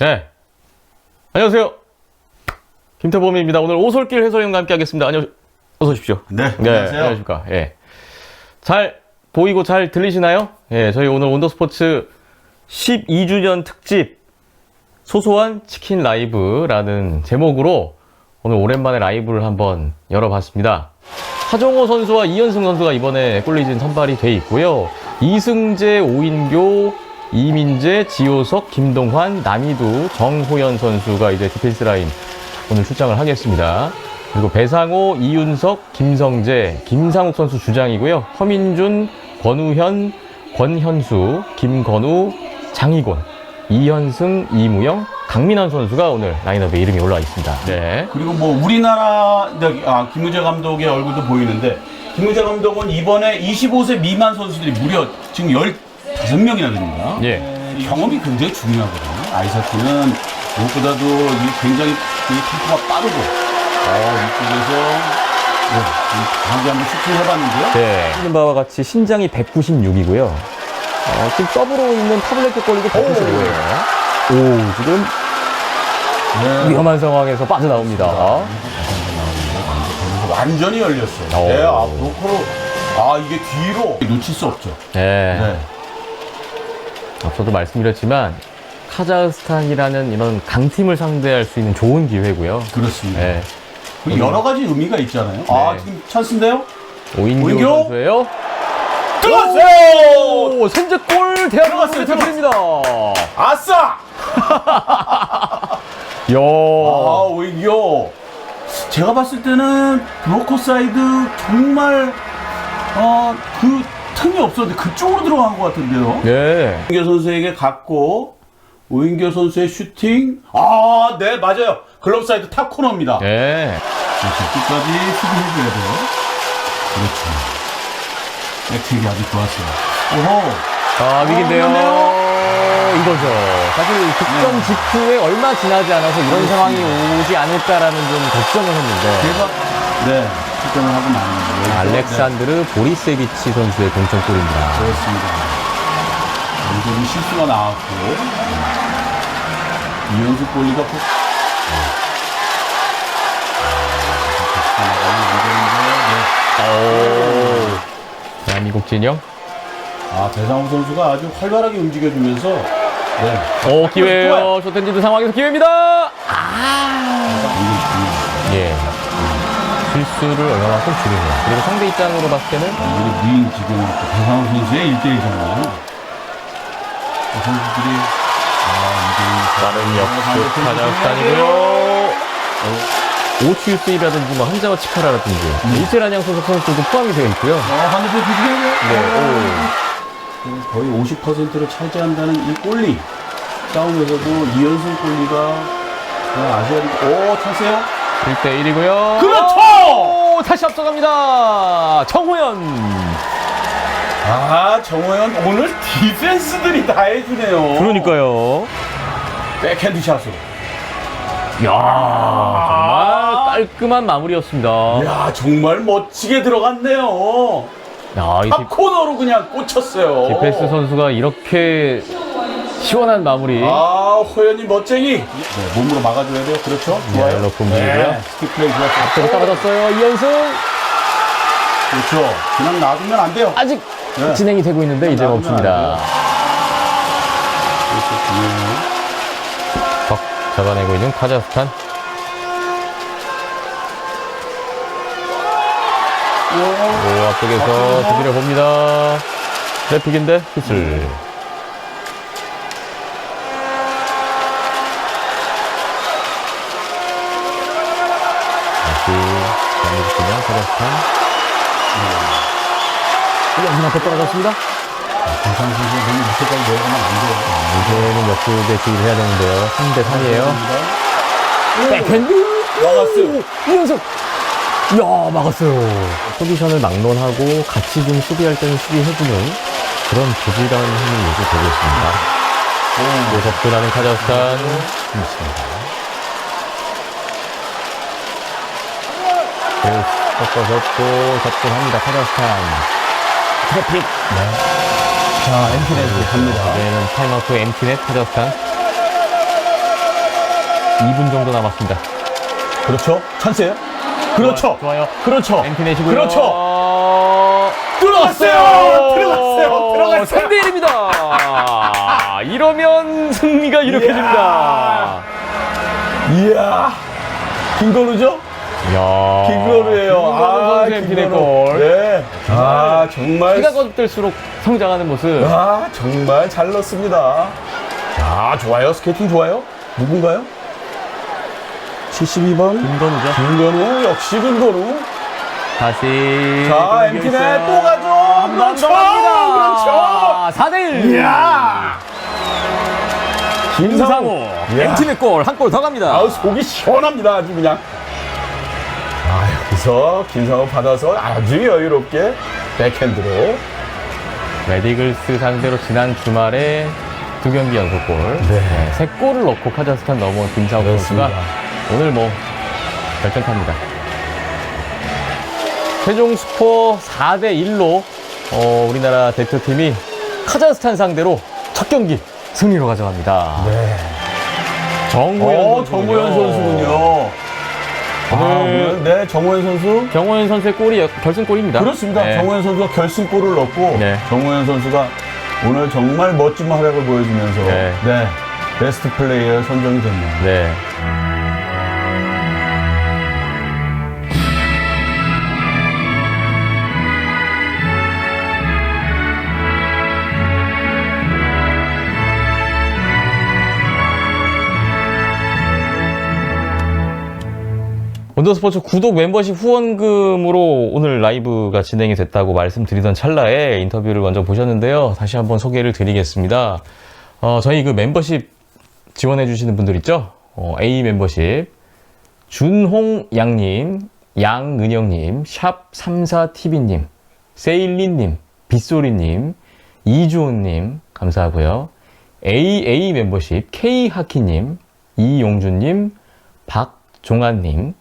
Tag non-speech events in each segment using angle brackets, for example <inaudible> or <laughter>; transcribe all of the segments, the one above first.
네. 안녕하세요. 김태범입니다. 오늘 오솔길 해설위원과 함께 하겠습니다. 안녕, 어서 오십시오. 네, 네, 안녕하세요. 안녕하십니까. 예. 잘 보이고 잘 들리시나요? 예, 저희 오늘 온더스포츠 12주년 특집 소소한 치킨 라이브라는 제목으로 오늘 오랜만에 라이브를 한번 열어봤습니다. 하정호 선수와 이현승 선수가 이번에 꿀리진 선발이 돼 있고요. 이승재, 오인교, 이민재, 지효석, 김동환, 남이두, 정호연 선수가 이제 디펜스 라인 오늘 출장을 하겠습니다. 그리고 배상호, 이윤석, 김성재, 김상욱 선수 주장이고요. 허민준, 권우현, 권현수, 김건우, 장희곤, 이현승, 이무영, 강민환 선수가 오늘 라인업에 이름이 올라와 있습니다. 네. 그리고 뭐 우리나라 아, 김우재 감독의 얼굴도 보이는데 김우재 감독은 이번에 25세 미만 선수들이 무려 지금 15명이나 됩니다. 예. 경험이 굉장히 중요하거든요. 아이스하키는 무엇보다도 이 굉장히 이 템포가 빠르고 어, 이쪽에서 네, 이 강하게 한번 슈팅을 해봤는데요. 네. 보시는 바와 같이 신장이 196이고요. 어, 지금 서브로 있는 타블렛 걸리고 195예요. 오, 지금 네. 위험한 상황에서 빠져나옵니다. 완전히 열렸어요. 오. 네, 아, 브로커로 아 이게 뒤로 놓칠 수 없죠. 네. 네. 앞서도 말씀드렸지만 카자흐스탄이라는 이런 강팀을 상대할 수 있는 좋은 기회고요. 그렇습니다. 네. 그리고 여러 가지 의미가 있잖아요. 아, 네. 지금 찬스인데요? 오인교, 오인교? 선수예요. 들어갔어요! 오, 선제골 대한민국의 들어갔어요, 대표입니다. 아싸! <laughs> 야. 아, 오히려 제가 봤을 때는 브로커 사이드 정말 어, 그 틈이 없었는데 그쪽으로 들어간 것 같은데요. 네. 오인교 선수에게 갔고 오인교 선수의 슈팅 아, 네, 맞아요. 글럽 사이드 탑 코너입니다. 네. 그렇죠. 끝까지 수비해줘야 돼요. 그렇죠. 액팅이 아주 좋았어요. 오호. 아, 위기인데요. 어. 이거죠. 사실 득점 네. 직후에 얼마 지나지 않아서 이런 상황이 오지 않을까라는 좀 걱정을 했는데. 제가, 네, 출전을 하고 나는데. 알렉산드르 보리세비치 선수의 동점골입니다. 네, 그렇습니다. 완전히 실수가 나왔고. 이현수 골리가 꼭. 오. 대한민국 진영. 아, 배상호 선수가 아주 활발하게 움직여주면서. 네. 오, 기회예요. 쇼텐지드 상황에서 기회입니다. 아. 예. 실수를 얼마만큼 줄이느냐. 그리고 상대 입장으로 봤을 때는 완전히 무인 지금 배상호 선수의 1대1잖아요. 그 선수들이. 아, 빠른 역습 카자흐스탄이고요. 오치유 세이라든지 뭐 한자와 치카라라든지 이세라냥 소속 선수도 포함이 되어 있고요. 어, 한국의 비디오 네, 거의 50%를 차지한다는 이 골리 싸움에서도 이연승 골리가 그냥 아시아리그 오 찬스요? 1대 1이고요. 그렇죠! 다시 앞서갑니다. 정호연. 아 정호연 오늘 디펜스들이 다 해주네요 그러니까요. 백핸드 샷으로 야 정말 깔끔한 마무리였습니다. 야 정말 멋지게 들어갔네요 야, 이탑 코너로 그냥 꽂혔어요 디, 디페스 선수가 이렇게 시원한 마무리. 아 호연이 멋쟁이 네, 몸으로 막아줘야 돼요 그렇죠 좋아요 높은 분이고요. 네, 스틱 플레이 앞으로 좋았어요 떨어졌어요. 이현승. 그렇죠 그냥 놔두면 안 돼요 아직 네. 진행이 되고 있는데 이제 나오면 멈춥니다. 안 그렇죠 잡아내고 있는 카자흐스탄. 오, 앞쪽에서 두드려 봅니다. 래픽인데, 휘슬. 그냥 카자흐스탄. 이현승 앞에 떨어졌습니다. 김상 선수 너무 밑에까지 내려가면 안 돼요. 이제는 역습에 주의를 해야 되는데요. 3대 3이에요. 백핸드! 막았어요. 이현석! 이야, 막았어요. 포지션을 막론하고 같이 좀 수비할 때는 수비해주는 그런 부지런한 힘이 요새 되고 있습니다. 또 접근하는 카자흐스탄. 좋습니다. 크로스 꺾어서 또 접근합니다. 카자흐스탄. 트래픽. 자, 엠피넷 갑니다. 이제는 타임아웃 엠티넷 카자흐스탄. 2분 정도 남았습니다. 그렇죠. 찬스예요. 그렇죠. 좋아요. 그렇죠. 내시고요. 그렇죠. 어... 들어갔어요. 들어갔어요. 들어갔어요. 3대 1입니다. 이러면 승리가 유력해집니다. 이야. 김건우죠? 이야. 김건우예요. 김건우 선수 엠피 내 김건우. 골. 네. 아, 정말. 키가 거듭될수록 성장하는 모습. 아, 정말 잘 넣습니다. 자, 좋아요. 스케이팅 좋아요. 누군가요? 72번. 김건우죠. 김건우. 역시 김건우. 다시. 자, 엠피네 또 가죠. 그렇죠. 더 갑니다. 그렇죠. 4대1. 이야. 김상호. 이야. 엠팀의 골, 한 골 더 갑니다. 아우, 속이 시원합니다. 아주 그냥. 아, 여기서 김상호 받아서 아주 여유롭게 백핸드로. 메디글스 상대로 지난 주말에 두 경기 연속골, 네. 세 골을 넣고 카자흐스탄 넘어온 김상호 선수가 오늘 뭐 결정탑니다. 최종 스코어 4대 1로 어, 우리나라 대표팀이 카자흐스탄 상대로 첫 경기 승리로 가져갑니다. 네. 정우현 어. 정호연 선수군요. 네, 정호연 선수. 정우현 선수의 골이 역- 결승골입니다. 그렇습니다. 네. 정호연 선수가 결승골을 넣고 네. 정호연 선수가 오늘 정말 멋진 활약을 보여주면서 네. 네. 베스트 플레이어 선정이 됐네요. 네. 원더스포츠 구독 멤버십 후원금으로 오늘 라이브가 진행이 됐다고 말씀드리던 찰나에 인터뷰를 먼저 보셨는데요. 다시 한번 소개를 드리겠습니다. 어, 저희 그 멤버십 지원해주시는 분들 있죠? 어, A 멤버십, 준홍양님, 양은영님, 샵34TV님, 세일리님, 빗소리님, 이주호님, 감사하고요. AA 멤버십, K하키님, 이용준님, 박종환님,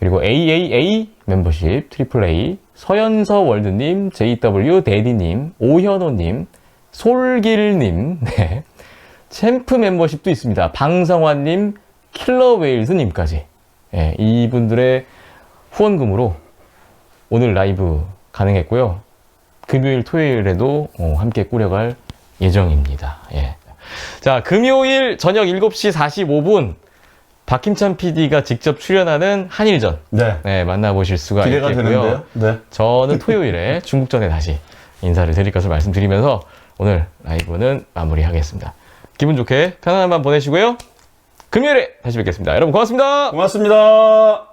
그리고 AAA 멤버십, 트리플 A, 서연서 월드님, JW 데디님, 오현호님, 솔길님, <laughs> 네. 챔프 멤버십도 있습니다. 방성환님, 킬러웨일즈님까지. 예, 이분들의 후원금으로 오늘 라이브 가능했고요. 금요일, 토요일에도 어, 함께 꾸려갈 예정입니다. 예. 자, 금요일 저녁 7시 45분 박힘찬 PD가 직접 출연하는 한일전 네. 네, 만나보실 수가 기대가 있겠고요. 되는데요. 네. 저는 <laughs> 토요일에 중국전에 다시 인사를 드릴 것을 말씀드리면서 오늘 라이브는 마무리하겠습니다. 기분 좋게 편안한 밤 보내시고요. 금요일에 다시 뵙겠습니다. 여러분 고맙습니다. 고맙습니다.